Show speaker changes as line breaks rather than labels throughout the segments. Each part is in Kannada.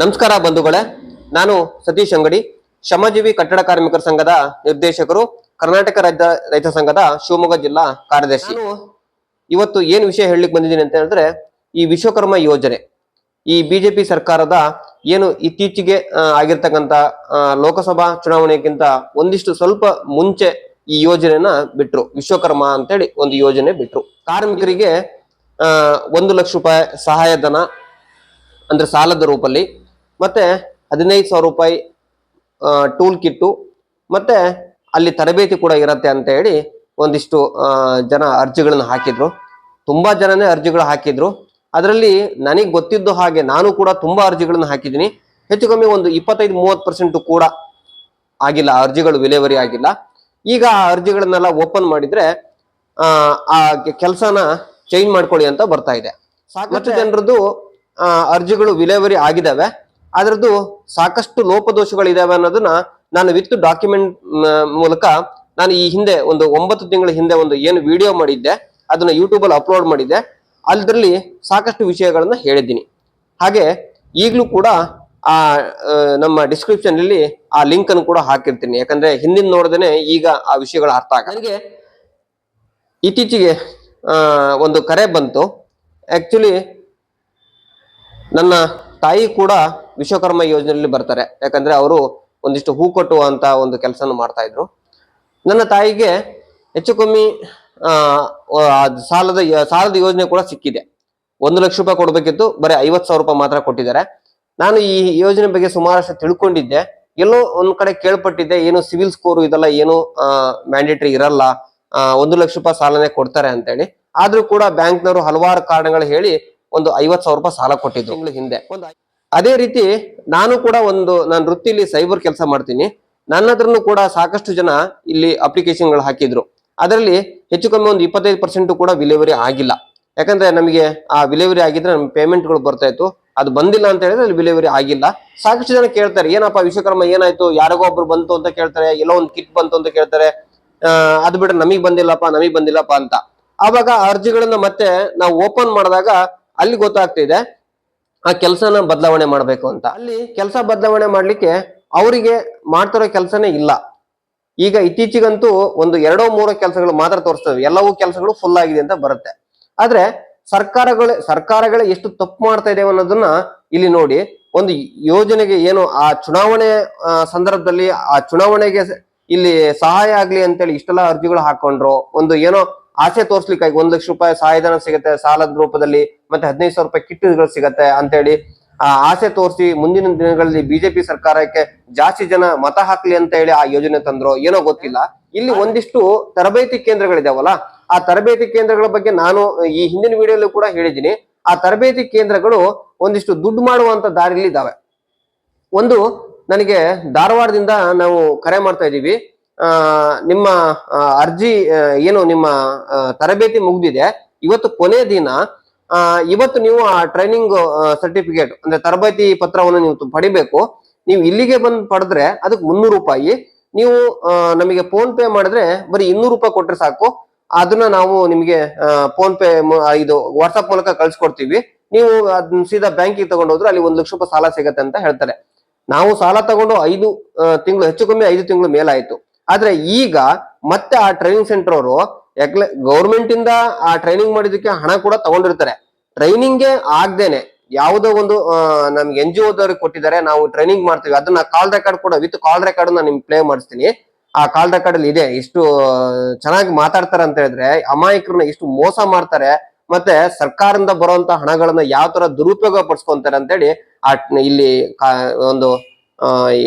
ನಮಸ್ಕಾರ ಬಂಧುಗಳೇ. ನಾನು ಸತೀಶ್ ಅಂಗಡಿ. ಶ್ರಮಜೀವಿ ಕಟ್ಟಡ ಕಾರ್ಮಿಕರ ಸಂಘದ ನಿರ್ದೇಶಕರು ಕರ್ನಾಟಕ ರಾಜ್ಯ ರೈತ ಸಂಘದ ಶಿವಮೊಗ್ಗ ಜಿಲ್ಲಾ ಕಾರ್ಯದರ್ಶಿ. ಇವತ್ತು ಏನು ವಿಷಯ ಹೇಳಲಿಕ್ಕೆ ಬಂದಿದ್ದೀನಿ ಅಂತ ಹೇಳಿದ್ರೆ ಈ ವಿಶ್ವಕರ್ಮ ಯೋಜನೆ ಈ ಬಿಜೆಪಿ ಸರ್ಕಾರದ ಏನು ಇತ್ತೀಚೆಗೆ ಆಗಿರ್ತಕ್ಕಂಥ ಲೋಕಸಭಾ ಚುನಾವಣೆಗಿಂತ ಒಂದಿಷ್ಟು ಸ್ವಲ್ಪ ಮುಂಚೆ ಈ ಯೋಜನೆನ ಬಿಟ್ರು. ವಿಶ್ವಕರ್ಮ ಅಂತೇಳಿ ಒಂದು ಯೋಜನೆ ಬಿಟ್ರು. ಕಾರ್ಮಿಕರಿಗೆ ಒಂದು ಲಕ್ಷ ರೂಪಾಯಿ ಸಹಾಯಧನ ಅಂದ್ರೆ ಸಾಲದ ರೂಪಲ್ಲಿ ಮತ್ತೆ ಹದಿನೈದು ಸಾವಿರ ರೂಪಾಯಿ ಟೂಲ್ ಕಿಟ್ಟು ಮತ್ತೆ ಅಲ್ಲಿ ತರಬೇತಿ ಕೂಡ ಇರತ್ತೆ ಅಂತ ಹೇಳಿ ಒಂದಿಷ್ಟು ಜನ ಅರ್ಜಿಗಳನ್ನ ಹಾಕಿದ್ರು. ತುಂಬಾ ಜನನೇ ಅರ್ಜಿಗಳು ಹಾಕಿದ್ರು. ಅದರಲ್ಲಿ ನನಗೆ ಗೊತ್ತಿದ್ದು ಹಾಗೆ ನಾನು ಕೂಡ ತುಂಬಾ ಅರ್ಜಿಗಳನ್ನ ಹಾಕಿದ್ದೀನಿ. ಹೆಚ್ಚು ಕಮ್ಮಿ ಒಂದು ಇಪ್ಪತ್ತೈದು ಮೂವತ್ತು ಪರ್ಸೆಂಟ್ ಕೂಡ ಆಗಿಲ್ಲ ಅರ್ಜಿಗಳು ವಿಲೇವರಿ ಆಗಿಲ್ಲ. ಈಗ ಆ ಅರ್ಜಿಗಳನ್ನೆಲ್ಲ ಓಪನ್ ಮಾಡಿದ್ರೆ ಆ, ಆ ಕೆಲಸನ ಚೇಂಜ್ ಮಾಡ್ಕೊಳ್ಳಿ ಅಂತ ಬರ್ತಾ ಇದೆ. ಸಾಕಷ್ಟು. ಜನರದ್ದು ಅರ್ಜಿಗಳು ವಿಲೇವರಿ ಆಗಿದಾವೆ ಅದರದ್ದು ಸಾಕಷ್ಟು ಲೋಪದೋಷಗಳಿದಾವೆ ಅನ್ನೋದನ್ನ ನಾನು ವಿತ್ ಡಾಕ್ಯುಮೆಂಟ್ ಮೂಲಕ ನಾನು ಈ ಹಿಂದೆ ಒಂದು ಒಂಬತ್ತು ತಿಂಗಳ ಹಿಂದೆ ಒಂದು ಏನು ವಿಡಿಯೋ ಮಾಡಿದ್ದೆ ಅದನ್ನ ಯೂಟ್ಯೂಬ್ ಅಲ್ಲಿ ಅಪ್ಲೋಡ್ ಮಾಡಿದ್ದೆ ಅದರಲ್ಲಿ ಸಾಕಷ್ಟು ವಿಷಯಗಳನ್ನ ಹೇಳಿದ್ದೀನಿ. ಹಾಗೆ ಈಗಲೂ ಕೂಡ ಆ ಆ, ನಮ್ಮ ಡಿಸ್ಕ್ರಿಪ್ಷನ್ ಅಲ್ಲಿ ಆ ಲಿಂಕ್ ಅನ್ನು ಕೂಡ ಹಾಕಿರ್ತೀನಿ. ಯಾಕಂದ್ರೆ ಹಿಂದಿನ ನೋಡದೇನೆ ಈಗ ಆ ವಿಷಯಗಳು ಅರ್ಥ ಆಗ ನನಗೆ ಇತ್ತೀಚೆಗೆ ಒಂದು ಕರೆ ಬಂತು. ಆಕ್ಚುಲಿ ನನ್ನ ತಾಯಿ ಕೂಡ ವಿಶ್ವಕರ್ಮ ಯೋಜನೆಯಲ್ಲಿ ಬರ್ತಾರೆ. ಯಾಕಂದ್ರೆ ಅವರು ಒಂದಿಷ್ಟು ಹೂ ಕಟ್ಟುವಂತ ಒಂದು ಕೆಲಸನ ಮಾಡ್ತಾ ಇದ್ರು. ನನ್ನ ತಾಯಿಗೆ ಹೆಚ್ಚು ಕಮ್ಮಿ ಸಾಲದ ಸಾಲದ ಯೋಜನೆ ಕೂಡ ಸಿಕ್ಕಿದೆ. ಒಂದು ಲಕ್ಷ ರೂಪಾಯಿ ಕೊಡ್ಬೇಕಿತ್ತು, ಬರೀ ಐವತ್ ಸಾವಿರ ರೂಪಾಯಿ ಮಾತ್ರ ಕೊಟ್ಟಿದ್ದಾರೆ. ನಾನು ಈ ಯೋಜನೆ ಬಗ್ಗೆ ಸುಮಾರಷ್ಟು ತಿಳ್ಕೊಂಡಿದ್ದೆ. ಎಲ್ಲೋ ಒಂದ್ ಕಡೆ ಕೇಳ್ಪಟ್ಟಿದ್ದೆ, ಏನು ಸಿವಿಲ್ ಸ್ಕೋರ್ ಇದೆಲ್ಲ ಏನು ಮ್ಯಾಂಡೇಟರಿ ಇರಲ್ಲ ಒಂದು ಲಕ್ಷ ರೂಪಾಯಿ ಸಾಲನೇ ಕೊಡ್ತಾರೆ ಅಂತೇಳಿ. ಆದ್ರೂ ಕೂಡ ಬ್ಯಾಂಕ್ನವರು ಹಲವಾರು ಕಾರಣಗಳು ಹೇಳಿ ಒಂದು ಐವತ್ ಸಾವಿರ ರೂಪಾಯಿ ಸಾಲ ಕೊಟ್ಟಿದ್ರು. ಹಿಂದೆ. ಒಂದು ಅದೇ ರೀತಿ ನಾನು ಕೂಡ ಒಂದು, ನಾನು ವೃತ್ತಿಲಿ ಸೈಬರ್ ಕೆಲಸ ಮಾಡ್ತೀನಿ. ನನ್ನ ಹತ್ರನು ಕೂಡ ಸಾಕಷ್ಟು ಜನ ಇಲ್ಲಿ ಅಪ್ಲಿಕೇಶನ್ಗಳು ಹಾಕಿದ್ರು. ಅದರಲ್ಲಿ ಹೆಚ್ಚು ಕಮ್ಮಿ ಒಂದು ಇಪ್ಪತ್ತೈದು ಪರ್ಸೆಂಟ್ ಕೂಡ ವಿಲೇವರಿ ಆಗಿಲ್ಲ. ಯಾಕಂದ್ರೆ ನಮಗೆ ಆ ವಿಲೇವರಿ ಆಗಿದ್ರೆ ನಮ್ಗೆ ಪೇಮೆಂಟ್ಗಳು ಬರ್ತಾ ಇತ್ತು. ಅದು ಬಂದಿಲ್ಲ ಅಂತ ಹೇಳಿದ್ರೆ ಅಲ್ಲಿ ವಿಲೇವರಿ ಆಗಿಲ್ಲ. ಸಾಕಷ್ಟು ಜನ ಕೇಳ್ತಾರೆ, ಏನಪ್ಪ ವಿಶ್ವಕರ್ಮ, ಏನಾಯ್ತು? ಯಾರಿಗೋ ಒಬ್ರು ಬಂತು ಅಂತ ಕೇಳ್ತಾರೆ, ಎಲ್ಲೋ ಒಂದು ಕಿಟ್ ಬಂತು ಅಂತ ಕೇಳ್ತಾರೆ. ಅದು ಬಿಟ್ರೆ ನಮಗ್ ಬಂದಿಲ್ಲಪ್ಪ ನಮಗ್ ಬಂದಿಲ್ಲಪ್ಪ ಅಂತ. ಆವಾಗ ಅರ್ಜಿಗಳನ್ನ ಮತ್ತೆ ನಾವು ಓಪನ್ ಮಾಡಿದಾಗ ಅಲ್ಲಿ ಗೊತ್ತಾಗ್ತಿದೆ ಆ ಕೆಲಸನ ಬದಲಾವಣೆ ಮಾಡಬೇಕು ಅಂತ. ಅಲ್ಲಿ ಕೆಲಸ ಬದಲಾವಣೆ ಮಾಡ್ಲಿಕ್ಕೆ ಅವರಿಗೆ ಮಾಡ್ತಿರೋ ಕೆಲಸನೇ ಇಲ್ಲ. ಈಗ ಇತ್ತೀಚೆಗಂತೂ ಒಂದು ಎರಡೋ ಮೂರೋ ಕೆಲಸಗಳು ಮಾತ್ರ ತೋರಿಸ್ತವೆ ಎಲ್ಲವೂ ಕೆಲಸಗಳು ಫುಲ್ ಆಗಿದೆ ಅಂತ ಬರುತ್ತೆ. ಆದ್ರೆ ಸರ್ಕಾರಗಳು, ಸರ್ಕಾರಗಳೇ ಎಷ್ಟು ತಪ್ಪು ಮಾಡ್ತಾ ಇದೆ ಅನ್ನೋದನ್ನ ಇಲ್ಲಿ ನೋಡಿ, ಒಂದು ಯೋಜನೆಗೆ ಏನು ಆ ಚುನಾವಣೆ ಸಂದರ್ಭದಲ್ಲಿ ಆ ಚುನಾವಣೆಗೆ ಇಲ್ಲಿ ಸಹಾಯ ಆಗ್ಲಿ ಅಂತೇಳಿ ಇಷ್ಟೆಲ್ಲ ಅರ್ಜಿಗಳು ಹಾಕೊಂಡ್ರು. ಒಂದು ಏನೋ ಆಸೆ ತೋರ್ಸ್ಲಿಕ್ಕಾಗಿ, ಒಂದ್ ಲಕ್ಷ ರೂಪಾಯಿ ಸಹಾಯಧನ ಸಿಗುತ್ತೆ, ಸಾಲದ ರೂಪದಲ್ಲಿ ಮತ್ತೆ ಹದಿನೈದು ಸಾವಿರ ರೂಪಾಯಿ ಕಿಟ್ಗಳು ಸಿಗತ್ತೆ ಅಂತೇಳಿ ಆ, ಆಸೆ ತೋರಿಸಿ ಮುಂದಿನ ದಿನಗಳಲ್ಲಿ ಬಿಜೆಪಿ ಸರ್ಕಾರಕ್ಕೆ ಜಾಸ್ತಿ ಜನ ಮತ ಹಾಕ್ಲಿ ಅಂತ ಹೇಳಿ ಆ ಯೋಜನೆ ತಂದ್ರು ಏನೋ ಗೊತ್ತಿಲ್ಲ. ಇಲ್ಲಿ ಒಂದಿಷ್ಟು ತರಬೇತಿ ಕೇಂದ್ರಗಳಿದಾವಲ್ಲ, ಆ ತರಬೇತಿ ಕೇಂದ್ರಗಳ ಬಗ್ಗೆ ನಾನು ಈ ಹಿಂದಿನ ವಿಡಿಯೋಲ್ಲೂ ಕೂಡ ಹೇಳಿದ್ದೀನಿ. ಆ ತರಬೇತಿ ಕೇಂದ್ರಗಳು ಒಂದಿಷ್ಟು ದುಡ್ಡು ಮಾಡುವಂತ ದಾರಿಲಿ ಇದಾವೆ. ಒಂದು, ನನಗೆ ಧಾರವಾಡದಿಂದ ನಾವು ಕರೆ ಮಾಡ್ತಾ ಇದ್ದೀವಿ. ನಿಮ್ಮ ಅರ್ಜಿ ಏನು ನಿಮ್ಮ ತರಬೇತಿ ಮುಗ್ದಿದೆ. ಇವತ್ತು ಕೊನೆ ದಿನ ಇವತ್ತು ನೀವು ಆ ಟ್ರೈನಿಂಗ್ ಸರ್ಟಿಫಿಕೇಟ್ ಅಂದ್ರೆ ತರಬೇತಿ ಪತ್ರವನ್ನು ನೀವು ಪಡಿಬೇಕು. ನೀವು ಇಲ್ಲಿಗೆ ಬಂದು ಪಡೆದ್ರೆ ಅದಕ್ಕೆ ಮುನ್ನೂರು ರೂಪಾಯಿ. ನೀವು ನಮಗೆ ಫೋನ್ ಪೇ ಮಾಡಿದ್ರೆ ಬರೀ ಇನ್ನೂರು ರೂಪಾಯಿ ಕೊಟ್ರೆ ಸಾಕು. ಅದನ್ನ ನಾವು ನಿಮಗೆ ಫೋನ್ ಪೇ ಇದು ವಾಟ್ಸಪ್ ಮೂಲಕ ಕಳ್ಸಿಕೊಡ್ತೀವಿ. ನೀವು ಅದನ್ನ ಸೀದಾ ಬ್ಯಾಂಕಿಗೆ ತಗೊಂಡು ಹೋದ್ರೆ ಅಲ್ಲಿ ಒಂದು ಲಕ್ಷ ರೂಪಾಯಿ ಸಾಲ ಸಿಗತ್ತೆ ಅಂತ ಹೇಳ್ತಾರೆ. ನಾವು ಸಾಲ ತಗೊಂಡು ಐದು ತಿಂಗಳು, ಹೆಚ್ಚು ಕಮ್ಮಿ ಐದು ತಿಂಗಳು ಮೇಲಾಯ್ತು. ಆದ್ರೆ ಈಗ ಮತ್ತೆ ಆ ಟ್ರೈನಿಂಗ್ ಸೆಂಟರ್ ಅವರು ಯಾಕಲೆ ಗೌರ್ಮೆಂಟ್ ಇಂದ ಆ ಟ್ರೈನಿಂಗ್ ಮಾಡಿದಕ್ಕೆ ಹಣ ಕೂಡ ತಗೊಂಡಿರ್ತಾರೆ. ಟ್ರೈನಿಂಗ್ಗೆ ಆಗ್ದೇನೆ ಯಾವುದೋ ಒಂದು ನಮ್ಗೆ ಎನ್ ಜಿ ಓದವ್ರಿಗೆ ಕೊಟ್ಟಿದ್ದಾರೆ, ನಾವು ಟ್ರೈನಿಂಗ್ ಮಾಡ್ತೀವಿ. ಅದನ್ನ ಕಾಲ್ ರೆಕಾರ್ಡ್ ಕೂಡ ವಿತ್ ಕಾಲ್ ರೆಕಾರ್ಡ್ ನಾನು ನಿಮ್ಗೆ ಪ್ಲೇ ಮಾಡಿಸ್ತೀನಿ. ಆ ಕಾಲ್ ರೆಕಾರ್ಡ್ ಅಲ್ಲಿ ಇದೆ, ಇಷ್ಟು ಚೆನ್ನಾಗಿ ಮಾತಾಡ್ತಾರೆ ಅಂತ ಹೇಳಿದ್ರೆ ಅಮಾಯಕರನ್ನ ಇಷ್ಟು ಮೋಸ ಮಾಡ್ತಾರೆ, ಮತ್ತೆ ಸರ್ಕಾರದಿಂದ ಬರುವಂತ ಹಣಗಳನ್ನ ಯಾವ ತರ ದುರುಪಯೋಗ ಪಡಿಸ್ಕೊಂತಾರೆ ಅಂತೇಳಿ ಆ, ಇಲ್ಲಿ ಒಂದು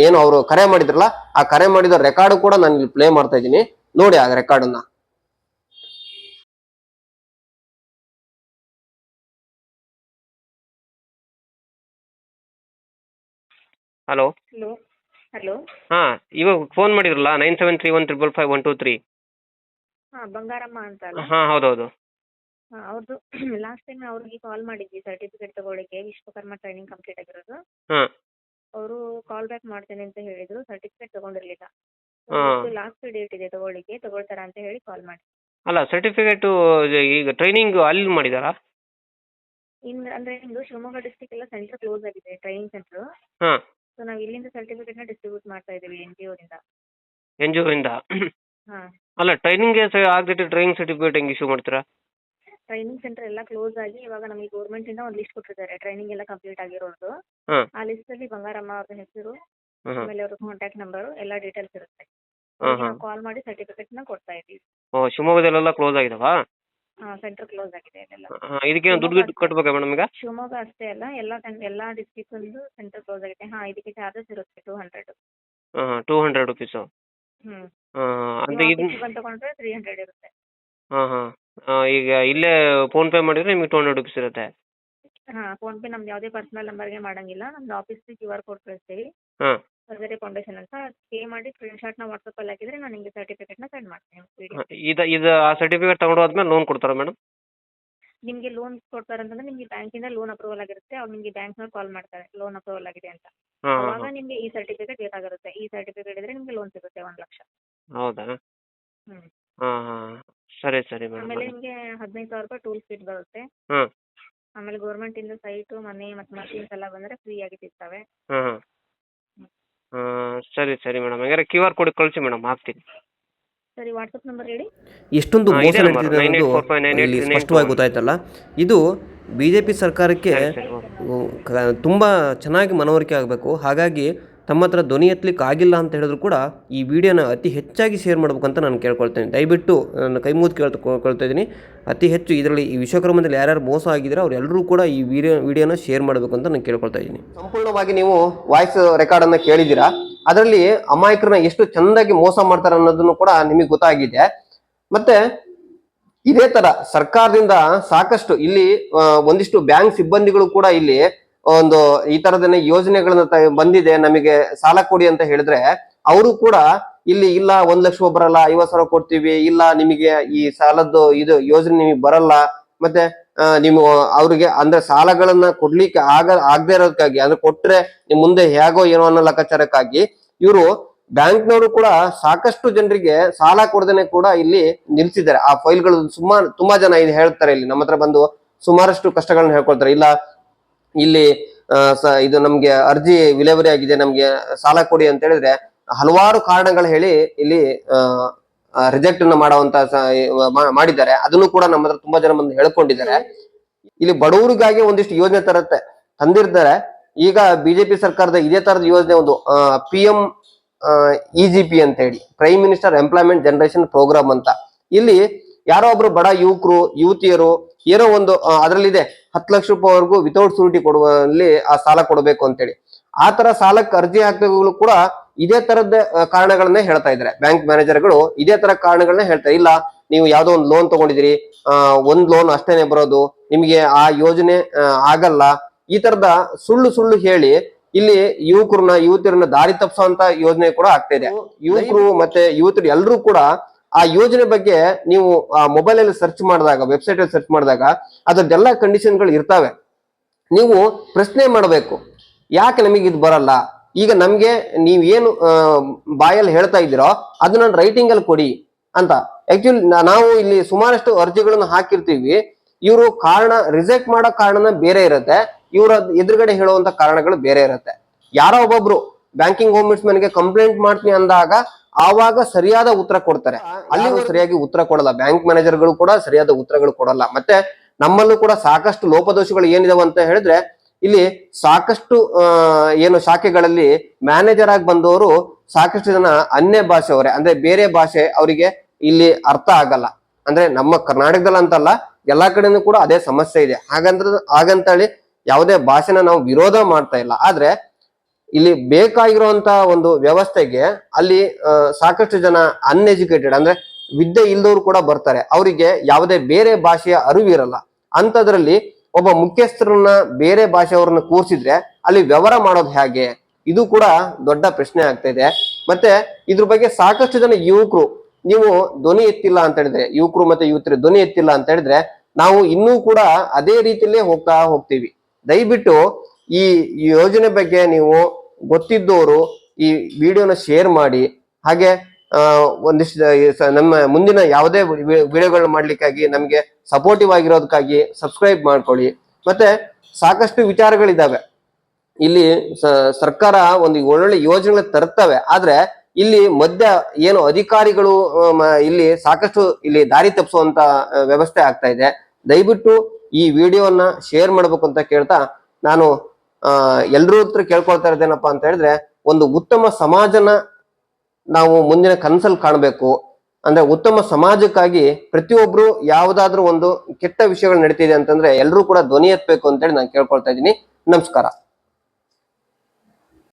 ಏನು ಅವರು ಕರೆ ಮಾಡಿದ್ರಲ್ಲ, ಆ ಕರೆ ಮಾಡಿದ ರೆಕಾರ್ಡ್ ಕೂಡ ನಾನು ಇಲ್ಲಿ ಪ್ಲೇ ಮಾಡ್ತಾ ಇದ್ದೀನಿ. ನೋಡಿ ಆ ರೆಕಾರ್ಡ್ ಹಲೋ?
Hello hello.
ಹಾ ಇವಾಗ ಫೋನ್ ಮಾಡಿದ್ರಲ್ಲ nine seven three one triple five one two three
ಹಾಂ ಬಂಗಾರಮ್ಮ ಅಂತ ಅಲ್ಲ
ಹಾ ಹೌದೌದು.
ಹಾಂ ಅವ್ರದ್ದು ಲಾಸ್ಟ್ ಟೈಮ್ ಅವ್ರಿಗೆ ಕಾಲ್ ಮಾಡಿದ್ವಿ ಸರ್ಟಿಫಿಕೇಟ್ ತಗೊಳ್ಳಿಕ್ಕೆ ವಿಶ್ವಕರ್ಮ ಟ್ರೈನಿಂಗ್ ಕಂಪ್ಲೀಟ್ ಆಗಿರೋದು.
ಹಾ.
ಅವರು ಕಾಲ್ ಬ್ಯಾಕ್ ಮಾಡ್ತೇನೆ ಅಂತ ಹೇಳಿದ್ರು ಸರ್ಟಿಫಿಕೇಟ್ ತಗೊಂಡಿರ್ಲಿಲ್ಲ.
ಹಾ.
ಲಾಸ್ಟ್ ಡೇಟ್ ಇದೆ ತಗೊಳ್ಳಿಕ್ಕೆ ತಗೊಳ್ತಾರಾ ಅಂತ ಹೇಳಿ ಕಾಲ್ ಮಾಡಿ
ಅಲ್ಲ ಸರ್ಟಿಫಿಕೇಟ್ ಈಗ ಟ್ರೈನಿಂಗ್ ಅಲ್ಲಿ ಮಾಡಿದಾರ?
ಅಂದ್ರೆ ನಿಮ್ದು ಶಿವಮೊಗ್ಗ ಡಿಸ್ಟಿಕ್ ಎಲ್ಲ ಸೆಂಟರ್ ಕ್ಲೋಸ್ ಆಗಿದೆ ಟ್ರೈನಿಂಗ್ ಸೆಂಟರ್
ಹಾ.
ಸೊ ನಾವು ಇಲ್ಲಿಂದ ಸರ್ಟಿಫಿಕೇಟ್ನ ಡಿಸ್ಟ್ರಿಬ್ಯೂಟ್ ಮಾಡ್ತಾ ಇದೀವಿ ಎನ್ ಜಿ ಒದಿಂದ
ಎನ್ ಜಿ ಒಯಿಂದ
ಹಾ.
ಅಲ್ಲ ಟ್ರೈನಿಂಗ್ಗೆ ಆಗದಿಟ್ಟು ಟ್ರೈನಿಂಗ್ ಸರ್ಟಿಫಿಕೇಟ್ ಹೆಂಗೆ ಇಶ್ಯೂ ಮಾಡ್ತೀರಾ?
ಟ್ರೈನಿಂಗ್ ಸೆಂಟರ್ ಎಲ್ಲ ಕ್ಲೋಸ್ ಆಗಿ ಇವಾಗ ನಮಗೆ ಗೌರ್ಮೆಂಟ್ ಇಂದ ಒಂದು ಲಿಸ್ಟ್ ಕೊಟ್ಟಿದ್ದಾರೆ. ಟ್ರೈನಿಂಗ್ ಎಲ್ಲ ಕಂಪ್ಲೀಟ್ ಆಗಿರೋದು.
ಹಾ.
ಆ ಲಿಸ್ಟ್ ಅಲ್ಲಿ ಬಂಗಾರಮ್ಮ ಅವ್ರ ಹೆಸರು
ಹಾಂ. ಹಾಂ
ಆಮೇಲೆ ಅವ್ರ ಕಾಂಟ್ಯಾಕ್ಟ್ ನಂಬರ್ ಎಲ್ಲ ಡೀಟೇಲ್ಸ್ ಇರುತ್ತೆ.
ಹಾಂ ಹಾಂ.
ಕಾಲ್ ಮಾಡಿ ಸರ್ಟಿಫಿಕೇಟ್ನ ಕೊಡ್ತಾ ಇದೀವಿ
ಓ ಶಿವಮೊಗ್ಗದಲ್ಲೆಲ್ಲ ಕ್ಲೋಸ್ ಆಗಿದಾವಾ?
ಸೆಂಟರ್ ಕ್ಲೋಸ್ ಆಗಿದೆ ಇದೆಲ್ಲ
ಹಾಂ ಇದಕ್ಕೇನು ದುಡ್ಡು ಕಟ್ಬೇಕಾ ಮೇಡಮ್ ಈಗ?
ಶಿವಮೊಗ್ಗ ಅಷ್ಟೇ ಅಲ್ಲ ಎಲ್ಲ ಸೆಂ- ಎಲ್ಲ ಡಿಸ್ಟ್ರಿಕ್ಟ್ ಒಂದು ಸೆಂಟರ್ ಕ್ಲೋಸ್ ಆಗಿದೆ. ಹಾ ಇದಕ್ಕೆ ಚಾರ್ಜಸ್ ಇರುತ್ತೆ ಟೂ ಹಂಡ್ರೆಡ್
ಹಾಂ ಟೂ ಹಂಡ್ರೆಡ್ ರುಪೀಸು
ಹ್ಮ್.
ಹಾಂ ಅಂದರೆ ಇದು
ಆಫೀಸಿಗೆ ಬಂದು ತಗೊಂಡ್ರೆ ತ್ರೀ ಹಂಡ್ರೆಡ್ ಇರುತ್ತೆ.
ಹಾಂ ಹಾಂ ಈಗ ಇಲ್ಲೇ ಫೋನ್ಪೇ ಮಾಡಿದ್ರೆ ನಿಮಗೆ ಟೂ ಹಂಡ್ರೆಡ್ ರುಪೀಸ್ ಇರುತ್ತೆ.
ಹಾ ಫೋನ್ ಪೇ ನಮ್ದು ಯಾವುದೇ ಪರ್ಸನಲ್ ನಂಬರ್ಗೆ ಮಾಡಂಗಿಲ್ಲ. ನಮ್ದು ಆಫೀಸ್ ಕ್ಯೂ ಆರ್ ಕೋಡ್ ಕಳಿಸ್ತೀವಿ.
ಹಾಂ.
ಸರ್ಜರಿ ಫೌಂಡೇಶನ್ ಅಂತ ಪೇ ಮಾಡಿ ಸ್ಕ್ರೀನ್ ಶಾಟ್ನ ವಾಟ್ಸಪ್ಪಲ್ಲಿ ಹಾಕಿದ್ರೆ ನಾನು ನಿಮಗೆ ನ ಸೆಂಡ್ ಮಾಡ್ತೀನಿ
ಇದು ಇದು ಆ ಸರ್ಟಿಫಿಕೇಟ್ ತಗೊಂಡು ಆದ್ಮೇಲೆ ಲೋನ್ ಕೊಡ್ತಾರಾ ಮೇಡಮ್
ನಿಮಗೆ ಲೋನ್ ಕೊಡ್ತಾರೆ ಅಂತಂದ್ರೆ ನಿಮಗೆ ಬ್ಯಾಂಕಿಂದ ಲೋನ್ ಅಪ್ರೂವಲ್ ಆಗಿರುತ್ತೆ ಅವ್ರು ನಿಮಗೆ ಬ್ಯಾಂಕ್ನವ್ರು ಕಾಲ್ ಮಾಡ್ತಾರೆ ಲೋನ್ ಅಪ್ರೂವಲ್ ಆಗಿದೆ ಅಂತ.
ಹಾಂ ಹಾಂ
ಅವಾಗ
ಹಾಂ
ನಿಮಗೆ ಈ ಸರ್ಟಿಫಿಕೇಟ್ ಬೇಕಾಗಿರುತ್ತೆ ಈ ಸರ್ಟಿಫಿಕೇಟ್ ಇದ್ರೆ ನಿಮಗೆ ಲೋನ್ ಸಿಗುತ್ತೆ ಒಂದು ಲಕ್ಷ.
ಹೌದಾ?
ಹ್ಮ್.
ಹಾಂ ಹಾಂ ಸರಿ ಸರಿ ಮೇಡಮ್
ಆಮೇಲೆ ನಿಮಗೆ ಹದಿನೈದು ಸಾವಿರ ರೂಪಾಯಿ ಟೂಲ್ ಫೀಟ್ ಬರುತ್ತೆ.
ಹ್ಮ್.
ಆಮೇಲೆ ಗೌರ್ಮೆಂಟಿಂದ ಸೈಟು ಮನೆ ಮತ್ತೆ ಮಷೀನ್ಸ್ ಎಲ್ಲ ಬಂದ್ರೆ ಫ್ರೀ ಆಗಿ ಸಿಗ್ತವೆ.
ಹಾಂ ಹಾಂ ಹಾಂ ಸರಿ ಸರಿ ಮೇಡಮ್ ಹಂಗಾರೆ ಕ್ಯೂ ಆರ್ ಕೋಡ್ ಕಳಿಸಿ ಮೇಡಮ್ ಹಾಕ್ತೀನಿ.
ಸರಿ ವಾಟ್ಸಪ್ ನಂಬರ್ ಹೇಳಿ.
ಎಷ್ಟೊಂದು
ಹಾ,
ಮೋಸ
ಇದೆ number,
ನಡೀತಿದೆ ಅನ್ನೋದು
9845983921.
ಇಲ್ಲಿ ಸ್ಪಷ್ಟವಾಗಿ ಗೊತ್ತಾಯ್ತಲ್ಲ. ಇದು ಬಿ ಜೆ ಪಿ ಸರ್ಕಾರಕ್ಕೆ
ಸರಿ
ಕ- ತುಂಬ ಚೆನ್ನಾಗಿ ಮನವರಿಕೆ ಆಗಬೇಕು. ಹಾಗಾಗಿ ತಮ್ಮ ಹತ್ರ ಧ್ವನಿ ಎತ್ತಲಿಕ್ಕೆ ಆಗಿಲ್ಲ ಅಂತ ಹೇಳಿದ್ರು ಕೂಡ ಈ ವಿಡಿಯೋನ ಅತಿ ಹೆಚ್ಚಾಗಿ ಶೇರ್ ಮಾಡಬೇಕು ಅಂತ ನಾನು ಕೇಳ್ಕೊಳ್ತೇನೆ. ದಯವಿಟ್ಟು ನನ್ನ ಕೈ ಮುಗಿದು ಕೇಳ್ತಾ ಕೇಳ್ತಾ ಇದ್ದೀನಿ. ಅತಿ ಹೆಚ್ಚು ಇದರಲ್ಲಿ ಈ ವಿಶ್ವಕರ್ಮದಲ್ಲಿ ಯಾರ್ಯಾರು ಮೋಸ ಆಗಿದ್ರೆ ಅವರೆಲ್ಲರೂ ಕೂಡ ಈ ವಿಡಿಯೋ, ವಿಡಿಯೋನ ಶೇರ್ ಮಾಡಬೇಕು ಅಂತ ನಾನು ಕೇಳ್ಕೊಳ್ತಾ ಇದ್ದೀನಿ. ಸಂಪೂರ್ಣವಾಗಿ ನೀವು ವಾಯ್ಸ್ ರೆಕಾರ್ಡನ್ನು ಕೇಳಿದ್ದೀರಾ? ಅದರಲ್ಲಿ ಅಮಾಯಕರನ್ನ ಎಷ್ಟು ಚೆಂದಾಗಿ ಮೋಸ ಮಾಡ್ತಾರೆ ಅನ್ನೋದನ್ನು ಕೂಡ ನಿಮಗೆ ಗೊತ್ತಾಗಿದೆ. ಮತ್ತೆ ಇದೇ ತರ ಸರ್ಕಾರದಿಂದ ಸಾಕಷ್ಟು ಇಲ್ಲಿ ಒಂದಿಷ್ಟು ಬ್ಯಾಂಕ್ ಸಿಬ್ಬಂದಿಗಳು ಕೂಡ ಇಲ್ಲಿ ಒಂದು ಈ ತರದನ್ನ ಯೋಜನೆಗಳನ್ನ ಬಂದಿದೆ, ನಮಗೆ ಸಾಲ ಕೊಡಿ ಅಂತ ಹೇಳಿದ್ರೆ ಅವರು ಕೂಡ ಇಲ್ಲಿ ಇಲ್ಲ, ಒಂದ್ ಲಕ್ಷ ಬರಲ್ಲ ಐವತ್ ಸಾವಿರ ಕೊಡ್ತೀವಿ, ಇಲ್ಲ ನಿಮಗೆ ಈ ಸಾಲದ್ದು ಇದು ಯೋಜನೆ ನಿಮಗೆ ಬರಲ್ಲ, ಮತ್ತೆ ನೀವು ಅವ್ರಿಗೆ ಅಂದ್ರೆ ಸಾಲಗಳನ್ನ ಕೊಡ್ಲಿಕ್ಕೆ ಆಗ, ಆಗದೆ ಇರೋದಕ್ಕಾಗಿ, ಅಂದ್ರೆ ಕೊಟ್ರೆ ನಿಮ್ ಮುಂದೆ ಹೇಗೋ ಏನೋ ಅನ್ನೋ ಲೆಕ್ಕಾಚಾರಕ್ಕಾಗಿ ಇವರು ಬ್ಯಾಂಕ್ನವರು ಕೂಡ ಸಾಕಷ್ಟು ಜನರಿಗೆ ಸಾಲ ಕೊಡದೇನೆ ಕೂಡ ಇಲ್ಲಿ ನಿಲ್ಸಿದ್ದಾರೆ. ಆ ಫೈಲ್ಗಳು ಸುಮಾರು, ತುಂಬಾ ಜನ ಇದು ಹೇಳ್ತಾರೆ ಇಲ್ಲಿ, ನಮ್ಮ ಹತ್ರ ಬಂದು ಸುಮಾರಷ್ಟು ಕಷ್ಟಗಳನ್ನ ಹೇಳ್ಕೊಳ್ತಾರೆ. ಇಲ್ಲ ಇಲ್ಲಿ ಇದು ನಮ್ಗೆ ಅರ್ಜಿ ವಿಲೇವರಿ ಆಗಿದೆ, ನಮ್ಗೆ ಸಾಲ ಕೊಡಿ ಅಂತ ಹೇಳಿದ್ರೆ ಹಲವಾರು ಕಾರಣಗಳು ಹೇಳಿ ಇಲ್ಲಿ ರಿಜೆಕ್ಟ್ ಅನ್ನು ಮಾಡುವಂತ ಮಾಡಿದ್ದಾರೆ. ಅದನ್ನು ಕೂಡ ನಮ್ಮ ಹತ್ರ ತುಂಬಾ ಜನ ಬಂದು ಹೇಳ್ಕೊಂಡಿದ್ದಾರೆ. ಇಲ್ಲಿ ಬಡವರಿಗಾಗಿ ಒಂದಿಷ್ಟು ಯೋಜನೆ ತರುತ್ತೆ. ತಂದಿರ್ತಾರೆ. ಈಗ ಬಿಜೆಪಿ ಸರ್ಕಾರದ ಇದೇ ತರದ ಯೋಜನೆ ಒಂದು ಪಿ ಎಂ ಇಜಿಪಿ ಅಂತ ಹೇಳಿ prime minister employment generation program ಅಂತ. ಇಲ್ಲಿ ಯಾರೋ ಒಬ್ರು ಬಡ ಯುವಕರು, ಯುವತಿಯರು, ಏನೋ ಒಂದು ಅದ್ರಲ್ಲಿದೆ. ಹತ್ತು ಲಕ್ಷ ರೂಪಾಯಿವರೆಗೂ ವಿತೌಟ್ ಸೂರಿಟಿ ಕೊಡುವಲ್ಲಿ ಆ ಸಾಲ ಕೊಡಬೇಕು ಅಂತೇಳಿ. ಆ ತರ ಸಾಲಕ್ಕೆ ಅರ್ಜಿ ಹಾಕಲು ಕೂಡ ಇದೇ ತರದ ಕಾರಣಗಳನ್ನ ಹೇಳ್ತಾ ಇದ್ದಾರೆ. ಬ್ಯಾಂಕ್ ಮ್ಯಾನೇಜರ್ಗಳು ಇದೇ ತರ ಕಾರಣಗಳನ್ನ ಹೇಳ್ತಾರೆ ಇಲ್ಲ ನೀವು ಯಾವ್ದೋ ಒಂದು ಲೋನ್ ತಗೊಂಡಿದ್ದೀರಿ ಆ, ಒಂದ್ ಲೋನ್ ಅಷ್ಟೇನೆ ಬರೋದು ನಿಮಗೆ ಆ ಯೋಜನೆ ಆಗಲ್ಲ. ಈ ತರದ ಸುಳ್ಳು ಸುಳ್ಳು ಹೇಳಿ ಇಲ್ಲಿ ಯುವಕರನ್ನ ಯುವತಿಯರನ್ನ ದಾರಿ ತಪ್ಪಿಸುವಂತ ಯೋಜನೆ ಕೂಡ ಆಗ್ತಾ ಇದೆ. ಯುವಕರು ಮತ್ತೆ ಯುವತಿಯರು ಎಲ್ಲರೂ ಕೂಡ ಆ ಯೋಜನೆ ಬಗ್ಗೆ ನೀವು, ಆ ಮೊಬೈಲ್ ಅಲ್ಲಿ ಸರ್ಚ್ ಮಾಡಿದಾಗ ವೆಬ್ಸೈಟ್ ಅಲ್ಲಿ ಸರ್ಚ್ ಮಾಡಿದಾಗ ಅದರದ್ದೆಲ್ಲ ಕಂಡೀಷನ್ಗಳು ಇರ್ತವೆ. ನೀವು ಪ್ರಶ್ನೆ ಮಾಡಬೇಕು, ಯಾಕೆ ನಮಗೆ ಇದು ಬರಲ್ಲ? ಈಗ ನಮ್ಗೆ ಏನು ಬಾಯಲ್ಲಿ ಹೇಳ್ತಾ ಇದ್ದೀರೋ ಅದನ್ನ ರೈಟಿಂಗ್ ಅಲ್ಲಿ ಕೊಡಿ ಅಂತ. ಆಕ್ಚುಲಿ ನಾವು ಇಲ್ಲಿ ಸುಮಾರಷ್ಟು ಅರ್ಜಿಗಳನ್ನು ಹಾಕಿರ್ತೀವಿ. ಇವರು ಕಾರಣ ರಿಜೆಕ್ಟ್ ಮಾಡೋ ಕಾರಣನ ಬೇರೆ ಇರುತ್ತೆ. ಇವರ ಎದುರುಗಡೆ ಹೇಳುವಂತ ಕಾರಣಗಳು ಬೇರೆ ಇರುತ್ತೆ. ಯಾರೋ ಒಬ್ಬೊಬ್ರು ಬ್ಯಾಂಕಿಂಗ್ಗೆ ಕಂಪ್ಲೇಂಟ್ ಮಾಡ್ತೀನಿ ಅಂದಾಗ ಆವಾಗ ಸರಿಯಾದ ಉತ್ತರ ಕೊಡ್ತಾರೆ. ಅಲ್ಲಿ ಸರಿಯಾಗಿ ಉತ್ತರ ಕೊಡಲ್ಲ. ಬ್ಯಾಂಕ್ ಮ್ಯಾನೇಜರ್ಗಳು ಕೂಡ ಸರಿಯಾದ ಉತ್ತರಗಳು ಕೊಡಲ್ಲ. ಮತ್ತೆ ನಮ್ಮಲ್ಲೂ ಕೂಡ ಸಾಕಷ್ಟು ಲೋಪದೋಷಗಳು ಏನಿದಾವೆ ಅಂತ ಹೇಳಿದ್ರೆ ಇಲ್ಲಿ ಸಾಕಷ್ಟು ಏನು ಶಾಖೆಗಳಲ್ಲಿ ಮ್ಯಾನೇಜರ್ ಆಗಿ ಬಂದವರು ಸಾಕಷ್ಟು ಜನ ಅನ್ಯ ಭಾಷೆಯವರೇ. ಅಂದ್ರೆ ಬೇರೆ ಭಾಷೆ ಅವರಿಗೆ ಇಲ್ಲಿ ಅರ್ಥ ಆಗಲ್ಲ. ಅಂದ್ರೆ ನಮ್ಮ ಕರ್ನಾಟಕದಲ್ಲಿ ಅಂತಲ್ಲ ಎಲ್ಲಾ ಕಡೆನೂ ಕೂಡ ಅದೇ ಸಮಸ್ಯೆ ಇದೆ. ಹಾಗಂತ ಹಾಗಂತ ಹೇಳಿ ಯಾವುದೇ ಭಾಷೆನ ನಾವು ವಿರೋಧ ಮಾಡ್ತಾ ಇಲ್ಲ. ಆದ್ರೆ ಇಲ್ಲಿ ಬೇಕಾಗಿರುವಂತ ಒಂದು ವ್ಯವಸ್ಥೆಗೆ ಅಲ್ಲಿ ಸಾಕಷ್ಟು ಜನ ಅನ್ಎಜುಕೇಟೆಡ್ ಅಂದ್ರೆ ವಿದ್ಯೆ ಇಲ್ದವ್ರು ಕೂಡ ಬರ್ತಾರೆ. ಅವರಿಗೆ ಯಾವುದೇ ಬೇರೆ ಭಾಷೆಯ ಅರಿವಿರಲ್ಲ ಅಂತದ್ರಲ್ಲಿ ಒಬ್ಬ ಮುಖ್ಯಸ್ಥರನ್ನ ಬೇರೆ ಭಾಷೆಯವ್ರನ್ನ ಕೂರಿಸಿದ್ರೆ ಅಲ್ಲಿ ವ್ಯವಹಾರ ಮಾಡೋದು ಹೇಗೆ? ಇದು ಕೂಡ ದೊಡ್ಡ ಪ್ರಶ್ನೆ ಆಗ್ತಾ ಇದೆ. ಮತ್ತೆ ಇದ್ರ ಬಗ್ಗೆ ಸಾಕಷ್ಟು ಜನ ಯುವಕರು, ನೀವು ಧ್ವನಿ ಎತ್ತಿಲ್ಲ ಅಂತ ಹೇಳಿದ್ರೆ, ಯುವಕರು ಮತ್ತೆ ಯುವತಿಯರು ಧ್ವನಿ ಎತ್ತಿಲ್ಲ ಅಂತ ಹೇಳಿದ್ರೆ, ನಾವು ಇನ್ನೂ ಕೂಡ ಅದೇ ರೀತಿಯಲ್ಲೇ ಹೋಗ್ತಾ ಹೋಗ್ತೀವಿ. ದಯವಿಟ್ಟು ಈ ಯೋಜನೆ ಬಗ್ಗೆ ನೀವು ಗೊತ್ತಿದ್ದವರು ಈ ವಿಡಿಯೋನ ಶೇರ್ ಮಾಡಿ, ಹಾಗೆ ಒಂದಿಷ್ಟು ನಮ್ಮ ಮುಂದಿನ ಯಾವುದೇ ವಿಡಿಯೋಗಳನ್ನ ಮಾಡ್ಲಿಕ್ಕಾಗಿ ನಮಗೆ ಸಪೋರ್ಟಿವ್ ಆಗಿರೋದಕ್ಕಾಗಿ ಸಬ್ಸ್ಕ್ರೈಬ್ ಮಾಡ್ಕೊಳ್ಳಿ. ಮತ್ತೆ ಸಾಕಷ್ಟು ವಿಚಾರಗಳಿದ್ದಾವೆ ಇಲ್ಲಿ ಸರ್ಕಾರ ಒಂದು ಒಳ್ಳೊಳ್ಳೆ ಯೋಜನೆಗಳು ತರ್ತವೆ. ಆದ್ರೆ ಇಲ್ಲಿ ಮಧ್ಯ ಏನು ಅಧಿಕಾರಿಗಳು ಇಲ್ಲಿ ಸಾಕಷ್ಟು ಇಲ್ಲಿ ದಾರಿ ತಪ್ಪಿಸುವಂತ ವ್ಯವಸ್ಥೆ ಆಗ್ತಾ ಇದೆ. ದಯವಿಟ್ಟು ಈ ವಿಡಿಯೋನ ಶೇರ್ ಮಾಡ್ಬೇಕು ಅಂತ ಕೇಳ್ತಾ ನಾನು ಆ ಹತ್ರ ಕೇಳ್ಕೊಳ್ತಾ ಇರೋದೇನಪ್ಪ ಅಂತ ಹೇಳಿದ್ರೆ, ಒಂದು ಉತ್ತಮ ಸಮಾಜನ ನಾವು ಮುಂದಿನ ಕನಸಲ್ಲಿ ಕಾಣಬೇಕು. ಅಂದ್ರೆ ಉತ್ತಮ ಸಮಾಜಕ್ಕಾಗಿ ಪ್ರತಿಯೊಬ್ರು ಯಾವ್ದಾದ್ರು ಒಂದು ಕೆಟ್ಟ ವಿಷಯಗಳು ನಡೀತಿದೆ ಅಂತಂದ್ರೆ ಎಲ್ಲರೂ ಕೂಡ ಧ್ವನಿ ಎತ್ತಬೇಕು ಅಂತೇಳಿ ನಾನು ಕೇಳ್ಕೊಳ್ತಾ ಇದ್ದೀನಿ. ನಮಸ್ಕಾರ.